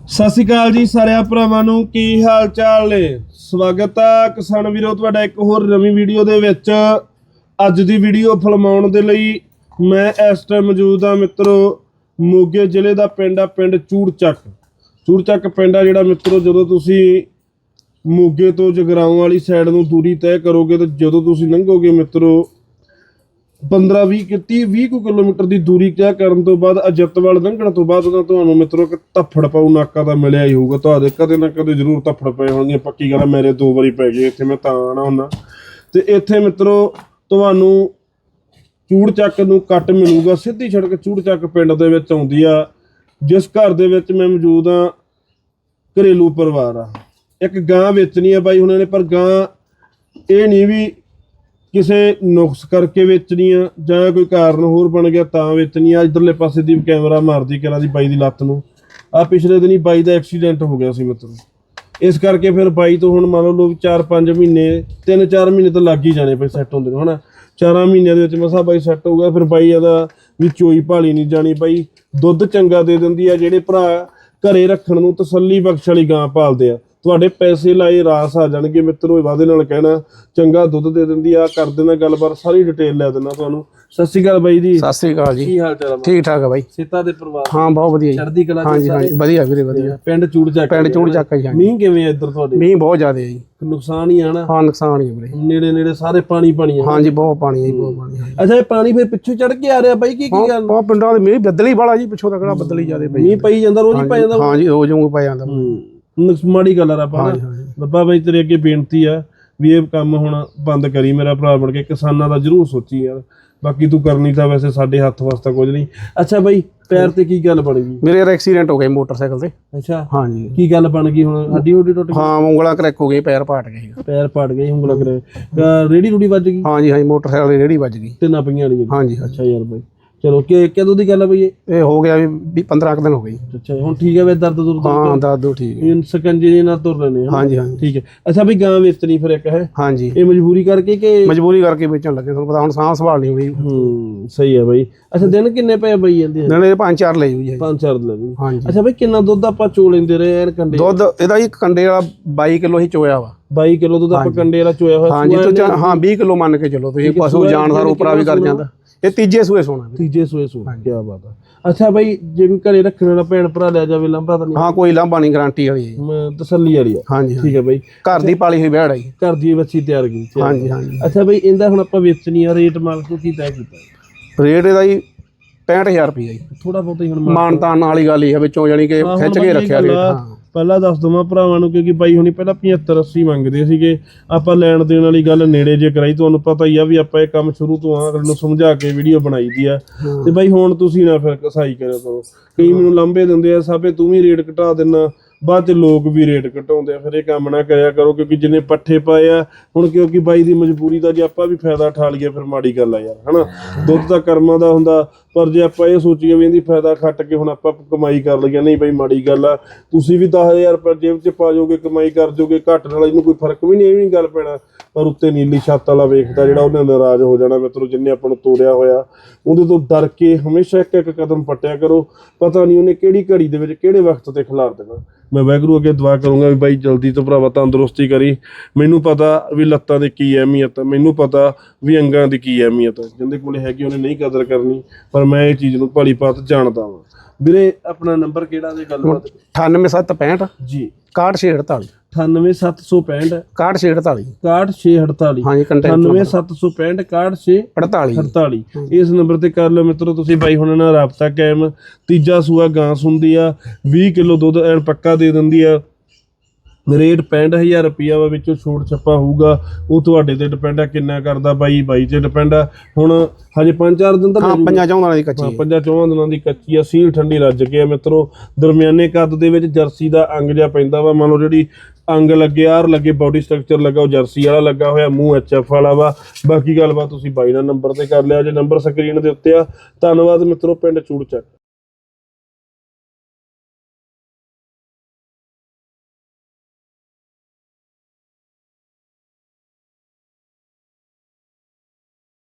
ਸਤਿ ਸ਼੍ਰੀ ਅਕਾਲ ਜੀ ਸਾਰਿਆਂ ਭਰਾਵਾਂ ਨੂੰ, ਕੀ ਹਾਲ ਚਾਲ ਨੇ? ਸਵਾਗਤ ਆ ਕਿਸਾਨ ਵੀਰੋ, ਤੁਹਾਡਾ ਇੱਕ ਹੋਰ ਨਵੀਂ ਵੀਡੀਓ ਦੇ ਵਿੱਚ। ਅੱਜ ਦੀ ਵੀਡੀਓ ਫਿਲਮਾਉਣ ਦੇ ਲਈ ਮੈਂ ਇਸ ਟਾਈਮ ਮੌਜੂਦ ਆ ਮਿੱਤਰੋ, ਮੋਗੇ ਜ਼ਿਲ੍ਹੇ ਦਾ ਪਿੰਡ ਆ, ਪਿੰਡ ਚੂੜਚੱਕ। ਚੂੜਚੱਕ ਪਿੰਡ ਆ ਜਿਹੜਾ ਮਿੱਤਰੋ, ਜਦੋਂ ਤੁਸੀਂ ਮੋਗੇ ਤੋਂ ਜਗਰਾਉਂ ਵਾਲੀ ਸਾਈਡ ਨੂੰ ਦੂਰੀ ਤੈਅ ਕਰੋਗੇ ਤੇ ਜਦੋਂ ਤੁਸੀਂ ਲੰਘੋਗੇ ਮਿੱਤਰੋ 15 20 ਕਿ 30 20 ਕੁ ਕਿਲੋਮੀਟਰ ਦੀ ਦੂਰੀ ਤੈਅ ਕਰਨ ਤੋਂ ਬਾਅਦ ਅਜਤਵਾਲ ਲੰਘਣ ਤੋਂ ਬਾਅਦ ਤਾਂ ਤੁਹਾਨੂੰ ਮਿੱਤਰੋ ਇੱਕ ਧੱਫੜ ਪਾਉ ਨਾਕਾ ਦਾ ਮਿਲਿਆ ਹੀ ਹੋਊਗਾ। ਤੁਹਾਡੇ ਕਦੇ ਨਾ ਕਦੇ ਜ਼ਰੂਰ ਤੱਫੜ ਪਏ ਹੋਣਗੇ। ਪੱਕੀ ਗੱਲ ਮੇਰੇ ਦੋ ਵਾਰੀ ਪੈ ਗਏ, ਇੱਥੇ ਮੈਂ ਤਾਂ ਆਣਾ ਹੁੰਦਾ। ਤੇ ਇੱਥੇ ਮਿੱਤਰੋ ਤੁਹਾਨੂੰ ਚੂੜ ਚੱਕ ਨੂੰ ਕੱਟ ਮਿਲੂਗਾ। ਸਿੱਧੀ ਸੜਕ ਚੂੜ ਚੱਕ ਪਿੰਡ ਦੇ ਵਿੱਚ ਆਉਂਦੀ ਆ। ਜਿਸ ਘਰ ਦੇ ਵਿੱਚ ਮੈਂ ਮੌਜੂਦ ਆ, ਘਰੇਲੂ ਪਰਿਵਾਰ ਆ। ਇੱਕ ਗਾਂ ਵੇਚਣੀ ਆ ਬਾਈ ਉਹਨਾਂ ਨੇ, ਪਰ ਗਾਂ ਇਹ ਨਹੀਂ ਵੀ ਕਿਸੇ ਨੁਕਸ ਕਰਕੇ ਵੇਚਣੀ ਆ ਜਾਂ ਕੋਈ ਕਾਰਨ ਹੋਰ ਬਣ ਗਿਆ ਤਾਂ ਵੇਚਣੀ ਆ ਇਧਰਲੇ ਪਾਸੇ ਦੀ ਕੈਮਰਾ ਮਾਰਦੀ ਕਰਾ ਦੀ ਬਾਈ ਦੀ ਲੱਤ ਨੂੰ। ਆ ਪਿਛਲੇ ਦਿਨੀ ਬਾਈ ਦਾ ਐਕਸੀਡੈਂਟ ਹੋ ਗਿਆ ਸੀ ਮਿੱਤਰੋ। ਇਸ ਕਰਕੇ ਫਿਰ ਬਾਈ ਤੋਂ ਹੁਣ ਮੰਨ ਲਓ 4-5 ਮਹੀਨੇ 3-4 ਮਹੀਨੇ ਤਾਂ ਲੱਗ ਹੀ ਜਾਣੇ ਪਏ ਸੈੱਟ ਹੁੰਦੇ ਨੂੰ, ਹਨਾ? ਚਾਰਾਂ ਮਹੀਨਿਆਂ ਦੇ ਵਿੱਚ ਮਸਾ ਬਾਈ ਸੈੱਟ ਹੋ ਗਿਆ ਫਿਰ ਬਾਈ ਇਹਦਾ ਵੀ ਚੋਈ ਭਾਲੀ ਨਹੀਂ ਜਾਣੀ ਬਾਈ। ਦੁੱਧ ਚੰਗਾ ਦੇ ਦਿੰਦੀ ਆ, ਜਿਹੜੇ ਭਰਾ ਘਰੇ ਰੱਖਣ ਨੂੰ ਤਸੱਲੀ ਬਖਸ਼ ਵਾਲੀ ਗਾਂ ਪਾਲਦੇ ਆ। ਤੁਹਾਡੇ ਪੈਸੇ ਲਾਏ ਰਾਸ ਆ ਜਾਣਗੇ ਮਿੱਤਰੋ ਵਾਦੇ ਨਾਲ ਕਹਿਣਾ ਚੰਗਾ ਦੁੱਧ ਦੇ ਦਿੰਦੀ ਆ ਕਰ ਦੇਣਾ ਗੱਲਬਾਤ ਸਾਰੀ ਡਿਟੇਲ ਲੈ ਦੇਣਾ ਤੁਹਾਨੂੰ। ਸਤਿ ਸ਼੍ਰੀ ਅਕਾਲ ਬਾਈ ਜੀ। ਸਤਿ ਸ੍ਰੀ ਅਕਾਲ ਜੀ। ਕੀ ਹਾਲ ਚਾਲ ਆ ਠੀਕ ਠਾਕ ਆ ਬਾਈ। ਸੀਤਾ ਦੇ ਪਰਿਵਾਰ ਹਾਂ ਬਹੁਤ ਵਧੀਆ ਜੀ। ਚੜ੍ਹਦੀ ਕਲਾ ਹਾਂਜੀ ਹਾਂਜੀ ਵਧੀਆ ਵੀਰੇ ਵਧੀਆ। ਪਿੰਡ ਚੂੜ ਚੱਕ ਪਿੰਡ ਚੂੜ ਚੱਕ ਜੀ ਮੀਂਹ ਕਿਵੇਂ ਆ ਇੱਧਰ ਤੁਹਾਡੇ? ਮੀਂਹ ਬਹੁਤ ਜ਼ਿਆਦਾ ਹੈ ਜੀ। ਨੁਕਸਾਨ ਹੀ ਆ ਨਾ ਹਾਂ ਨੁਕਸਾਨ ਹੀ ਹੈ ਵੀਰੇ। ਨੇੜੇ ਨੇੜੇ ਸਾਰੇ ਪਾਣੀ ਪਾਣੀ ਆ। ਹਾਂਜੀ ਬਹੁਤ ਪਾਣੀ ਹੈ ਜੀ ਬਹੁਤ ਪਾਣੀ ਹੈ ਅੱਛਾ ਇਹ ਪਾਣੀ ਫਿਰ ਪਿੱਛੋਂ ਚੜ ਕੇ ਆ ਰਿਹਾ ਬਾਈ ਕੀ ਕੀ ਗੱਲ? ਬਹੁਤ ਪਿੰਡਾਂ ਦੇ ਮੀਂਹ ਬੱਦਲੀ ਵਾਲਾ ਜੀ ਪਿੱਛੋਂ ਤੱਕੜਾ ਬੱਦਲੀ ਜ਼ਿਆਦਾ ਪਈ ਮੀਂਹ ਪਈ ਜਾਂਦਾ ਰੋਜ਼ ਹੀ ਪੈ ਜਾਂਦਾ। ਹਾਂਜੀ ਰੋਜ਼ ਨੂੰ ਪੈ ਜਾਂਦਾ। ਹੂੰ। ਨੁਕਸ- ਮਾੜੀ ਗੱਲ ਆ ਰੱਬਾ ਹਾਂਜੀ ਹਾਂਜੀ। ਰੱਬਾ ਬਾਈ ਤੇਰੇ ਅੱਗੇ ਬੇਨਤੀ ਆ ਵੀ ਇਹ ਕੰਮ ਹੁਣ ਬੰਦ ਕਰੀ ਮੇਰਾ ਭਰਾ ਬਣ ਕੇ। ਕਿਸਾਨਾਂ ਦਾ ਜ਼ਰੂਰ ਸੋਚੀ ਯਾਰ। ਬਾਕੀ ਤੂੰ ਕਰਨੀ ਤਾਂ ਵੈਸੇ ਸਾਡੇ ਹੱਥ ਵਾਸਤਾ ਕੁਝ ਨਹੀਂ। ਅੱਛਾ ਬਾਈ ਪੈਰ ਤੇ ਕੀ ਗੱਲ ਬਣ ਗਈ ਮੇਰੇ ਯਾਰ ਐਕਸੀਡੈਂਟ ਹੋ ਗਿਆ ਮੋਟਰਸਾਈਕਲ ਤੇ। ਅੱਛਾ ਹਾਂਜੀ। ਕੀ ਗੱਲ ਬਣ ਗਈ ਹੁਣ? ਹੱਡੀ ਹੁੱਡੀ ਟੁੱਟ ਗਈ? ਹਾਂ ਉਂਗਲਾਂ ਕਰੈਕ ਹੋ ਗਈ ਪੈਰ ਪਾਟ ਗਏ। ਪੈਰ ਪੜ ਗਏ ਉਂਗਲਾ ਕਰੇ ਰੇੜੀ ਰੂੜੀ ਵੱਜ ਗਈ? ਹਾਂਜੀ ਹਾਂਜੀ ਮੋਟਰਸਾਈਕਲ ਦੀ ਰੇੜੀ ਵੱਜ ਗਈ। ਤੇ ਨਾ ਪਈਆਂ ਵਾਲੀ ਹਾਂਜੀ ਹਾਂਜੀ। ਅੱਛਾ ਯਾਰ ਬਾਈ। ਚਲੋ ਕਿ ਕਦੋਂ ਦੀ ਗੱਲ ਆ ਬਈ ਇਹ? ਇਹ ਹੋ ਗਿਆ ਵੀ 15 ਕੁ ਦਿਨ ਹੋ ਗਏ ਜੀ। ਅੱਛਾ ਹੁਣ ਠੀਕ ਹੈ ਵੇ ਦਰਦ ਦੁਰਦ ਹਾਂ ਦਾਦੂ ਠੀਕ ਹੈ। ਇਹ ਸਕੰਜੇ ਜਿਹੇ ਨਾਲ ਤੁਰ ਲੈਣੇ ਹਾਂ ਹਾਂਜੀ ਹਾਂਜੀ। ਠੀਕ ਹੈ ਅੱਛਾ ਵੀ ਗਾਂ ਵੇਚਣੀ ਫਿਰ ਇੱਕ ਹੈ? ਹਾਂਜੀ। ਇਹ ਮਜਬੂਰੀ ਕਰਕੇ ਕਿ ਮਜਬੂਰੀ ਕਰਕੇ ਵੇਚਣ ਲੱਗੇ ਤੁਹਾਨੂੰ ਪਤਾ ਹੁਣ ਸਾਂਭ ਸੰਭਾਲ ਨਹੀਂ ਹੋਣੀ। ਹੂੰ ਸਹੀ ਹੈ ਬਾਈ। ਅੱਛਾ ਦਿਨ ਕਿੰਨੇ ਪਏ ਬਈ ਜਾਂਦੇ ਇਹ ਪੰਜ ਚਾਰ ਲਈ ਹੋਈ ਹੈ ਜੀ। ਪੰਜ ਚਾਰ ਦਿਨ ਲੱਗੇ ਹਾਂਜੀ। ਅੱਛਾ ਬਈ ਕਿੰਨਾ ਦੁੱਧ ਆਪਾਂ ਚੋ ਲੈਂਦੇ ਰਹੇ ਐਨ ਕੰਡੇ ਦੁੱਧ ਇਹਦਾ ਜੀ ਕੰਡੇ ਵਾਲਾ 22 ਕਿਲੋ ਹੀ ਚੋਇਆ ਵਾ। 22 ਕਿਲੋ ਦੁੱਧ ਆਪਾਂ ਕੰਡੇ ਵਾਲਾ ਚੋਇਆ ਹੋਇਆ ਹਾਂਜੀ ਤੂੰ ਚਾ- ਹਾਂ 20 ਕਿਲੋ ਮੰਨ ਕੇ ਚੱਲੋ ਤੁਸੀਂ ਪਸ਼ੂ ਜਾਨਦਾਰ ਉਪਰਾ ਵੀ ਕਰ ਜਾਂਦਾ। ਇਹ ਤੀਜੇ ਸੂਏ ਸੋਣਾ ਵੀਰੇ। ਤੀਜੇ ਸੋਏ ਸੋ ਕੀ ਬਾਤ ਆ। ਅੱਛਾ ਬਾਈ ਜੇ ਵੀ ਘਰੇ ਰੱਖਣ ਵਾਲਾ ਭੈਣ ਭਰਾ ਲੈ ਜਾਵੇ ਲੰਬਾ ਤਾਂ ਨਹੀਂ? ਹਾਂ ਕੋਈ ਲਾਂਭਾ ਨਹੀਂ ਗਾਰੰਟੀ ਵਾਲੀ ਹੈ ਜੀ। ਮੈਂ ਤਸੱਲੀ ਵਾਲੀ ਆ। ਹਾਂਜੀ ਹਾਂ। ਠੀਕ ਹੈ ਬਾਈ। ਘਰ ਦੀ ਪਾਲੀ ਹੋਈ ਹੈ ਜੀ। ਘਰ ਦੀ ਬੱਚੀ ਤਿਆਰ ਗਈ ਹਾਂਜੀ ਹਾਂਜੀ। ਅੱਛਾ ਬਈ ਇਹਦਾ ਹੁਣ ਆਪਾਂ ਵੇਚਣੀ ਆ ਰੇਟ ਮਾਲਕ ਤੋਂ ਕੀ ਤੈਅ ਕੀਤਾ? ਰੇਟ ਇਹਦਾ ਜੀ 65000 ਰੁਪਏ ਜੀ। ਥੋੜਾ ਬਹੁਤ ਹੀ ਹੁਣ ਮਾਰ- ਮਾਨਤਾਨ ਵਾਲੀ ਗੱਲ ਹੀ ਹੈ ਵਿੱਚੋਂ ਜਾਨੀ ਕਿ ਹਾਂ, ਹੁਣ ਖਿੱਚ ਕੇ ਰੱਖਿਆ ਰੇਟ ਆ, ਹਾਂ। ਪਹਿਲਾਂ ਦੱਸ ਦਵਾਂ ਭਰਾਵਾਂ ਨੂੰ ਕਿਉਂਕਿ ਬਾਈ ਹੁਣੀ ਪਹਿਲਾਂ 75 80 ਮੰਗਦੇ ਸੀਗੇ। ਆਪਾਂ ਲੈਣ ਦੇਣ ਵਾਲੀ ਗੱਲ ਨੇੜੇ ਜੇ ਕਰਾਈ ਤੁਹਾਨੂੰ ਪਤਾ ਹੀ ਆ ਵੀ ਆਪਾਂ ਇਹ ਕੰਮ ਸ਼ੁਰੂ ਤੋਂ ਆ ਅਗਲੇ ਨੂੰ ਸਮਝਾ ਕੇ ਵੀਡੀਓ ਬਣਾਈ ਦੀ ਆ। ਤੇ ਬਾਈ ਹੁਣ ਤੁਸੀਂ ਨਾ ਫਿਰ ਕਸਾਈ ਕਰਿਆ ਕਰੋ। ਕਈ ਮੈਨੂੰ ਲੰਬੇ ਦਿੰਦੇ ਆ ਸਾਬੇ ਤੂੰ ਵੀ ਰੇਟ ਘਟਾ ਦੇਣਾ। ਬਾਅਦ ਚ ਲੋਕ ਵੀ ਰੇਟ ਘਟਾਉਂਦੇ ਆ। ਫਿਰ ਇਹ ਕੰਮ ਨਾ ਕਰਿਆ ਕਰੋ, ਕਿਉਂਕਿ ਜਿੰਨੇ ਪੱਠੇ ਪਾਏ ਆ, ਹੁਣ ਕਿਉਂਕਿ ਬਾਈ ਦੀ ਮਜਬੂਰੀ ਦਾ ਜੇ ਆਪਾਂ ਵੀ ਫਾਇਦਾ ਉਠਾ ਲਈਏ, ਫਿਰ ਮਾੜੀ ਗੱਲ ਆ ਯਾਰ, ਹਨਾ? ਦੁੱਧ ਤਾਂ ਕਰਮਾਂ ਦਾ ਹੁੰਦਾ, ਪਰ ਜੇ ਆਪਾਂ ਇਹ ਸੋਚੀਏ ਵੀ ਇਹਦੀ ਫਾਇਦਾ ਖੱਟ ਕੇ ਹੁਣ ਆਪਾਂ ਕਮਾਈ ਕਰ ਲਈਏ, ਨਹੀਂ ਬਾਈ ਮਾੜੀ ਗੱਲ ਆ, ਤੁਸੀਂ ਵੀ 10000 ਰੁਪਏ ਜੇਬ 'ਚ ਪਾ ਜਾਓਗੇ, ਕਮਾਈ ਕਰ ਜਾਓਗੇ ਘੱਟ ਨਾਲ ਇਹਨੂੰ ਕੋਈ ਫ਼ਰਕ ਵੀ ਨਹੀਂ, ਇਹ ਵੀ ਗੱਲ ਪੈਣਾ। ਪਰ ਉੱਤੇ ਨੀਲੀ ਛੱਤ ਵਾਲਾ ਵੇਖਦਾ ਜਿਹੜਾ ਉਹਨੇ ਨਾਰਾਜ਼ ਹੋ ਜਾਣਾ, ਮਿੱਤਰੋ, ਜਿੰਨੇ ਆਪਾਂ ਨੂੰ ਤੋੜਿਆ ਹੋਇਆ, ਉਹਦੇ ਤੋਂ ਡਰ ਕੇ ਹਮੇਸ਼ਾ ਇੱਕ ਇੱਕ ਕਦਮ ਪੱਟਿਆ ਕਰੋ। ਪਤਾ ਨਹੀਂ ਉਹਨੇ ਕਿਹੜੀ ਘੜੀ ਦੇ ਵਿੱਚ ਕਿਹੜੇ ਵਕਤ ਤੇ ਖਿਲਾਰ ਦੇਣਾ। ਮੈਂ ਵਾਹਿਗੁਰੂ ਅੱਗੇ ਦੁਆ ਕਰੂੰਗਾ ਵੀ ਬਾਈ ਜਲਦੀ ਤੋਂ ਭਰਾਵਾ ਤੰਦਰੁਸਤੀ ਕਰੀ। ਮੈਨੂੰ ਪਤਾ ਵੀ ਲੱਤਾਂ ਦੀ ਕੀ ਅਹਿਮੀਅਤ ਹੈ ਮੈਨੂੰ ਪਤਾ ਵੀ ਅੰਗਾਂ ਦੀ ਕੀ ਅਹਿਮੀਅਤ ਹੈ ਜਿੰਦੇ ਕੋਲੇ ਹੈਗੀ ਉਹਨੇ ਨਹੀਂ ਕਦਰ ਕਰਨੀ ਪਰ ਮੈਂ ਇਹ ਚੀਜ਼ ਨੂੰ ਭਲੀ ਭਾਤ ਜਾਣਦਾ ਹਾਂ ਵੀਰੇ ਆਪਣਾ ਨੰਬਰ ਕਿਹੜਾ ਦੇ ਗੱਲਬਾਤ? 98765 ਜੀ। 61648 98765 61648 61648 ਹਾਂਜੀ ਕੰਟੈਕਟ 98765 61648 48 ਇਸ ਨੰਬਰ ਤੇ ਕਰ ਲਓ ਮਿੱਤਰੋ ਤੁਸੀਂ ਬਾਈ ਹੁਣ ਨਾਲ ਰਾਬਤਾ ਕਾਇਮ। ਤੀਜਾ ਸੂਆ ਗਾਂ ਸੁੰਦੀ ਆ 20 ਕਿਲੋ ਦੁੱਧ ਐਨ ਪੱਕਾ ਦੇ ਦਿੰਦੀ ਆ। ਰੇਟ 65000 ਰੁਪਿਆ ਵਾ ਵਿੱਚੋਂ ਛੋਟ ਛੱਪਾ ਹੋਊਗਾ। ਉਹ ਤੁਹਾਡੇ ਤੇ ਡਿਪੈਂਡ ਆ ਕਿੰਨਾ ਕਰਦਾ ਬਾਈ ਬਾਈ ਤੇ ਡਿਪੈਂਡ ਆ। ਹੁਣ ਹਜੇ 5-4 ਦਿਨ ਤਾਂ ਹਾਂ ਪੰਜਾਂ ਚੌਂਦਾਂ ਦੀ ਕੱਚੀ ਹਾਂ। ਪੰਜਾਂ ਚੌਹਾਂ ਦਿਨਾਂ ਦੀ ਕੱਚੀ ਆ ਸੀਲ ਠੰਡੀ ਰੱਜ ਕੇ ਆ ਮਿੱਤਰੋ। ਦਰਮਿਆਨੇ ਕੱਦ ਦੇ ਵਿੱਚ ਜਰਸੀ ਦਾ ਅੰਗ ਜਿਹਾ ਪੈਂਦਾ ਵਾ। ਮੰਨ ਲਓ ਜਿਹੜੀ ਅੰਗ ਲੱਗੇ ਆਰ ਲੱਗੇ ਬਾਡੀ ਸਟਰਕਚਰ ਲੱਗਾ ਉਹ ਜਰਸੀ ਵਾਲਾ ਲੱਗਾ ਹੋਇਆ ਮੂੰਹ ਐਚਐਫ ਵਾਲਾ ਵਾ। ਬਾਕੀ ਗੱਲਬਾਤ ਤੁਸੀਂ ਬਾਈ ਨਾਲ ਨੰਬਰ ਤੇ ਕਰ ਲਿਆ। ਜੇ ਨੰਬਰ ਸਕਰੀਨ ਦੇ ਉੱਤੇ ਆ ਧੰਨਵਾਦ ਮਿੱਤਰੋ ਪਿੰਡ ਚੂੜਚੱਕ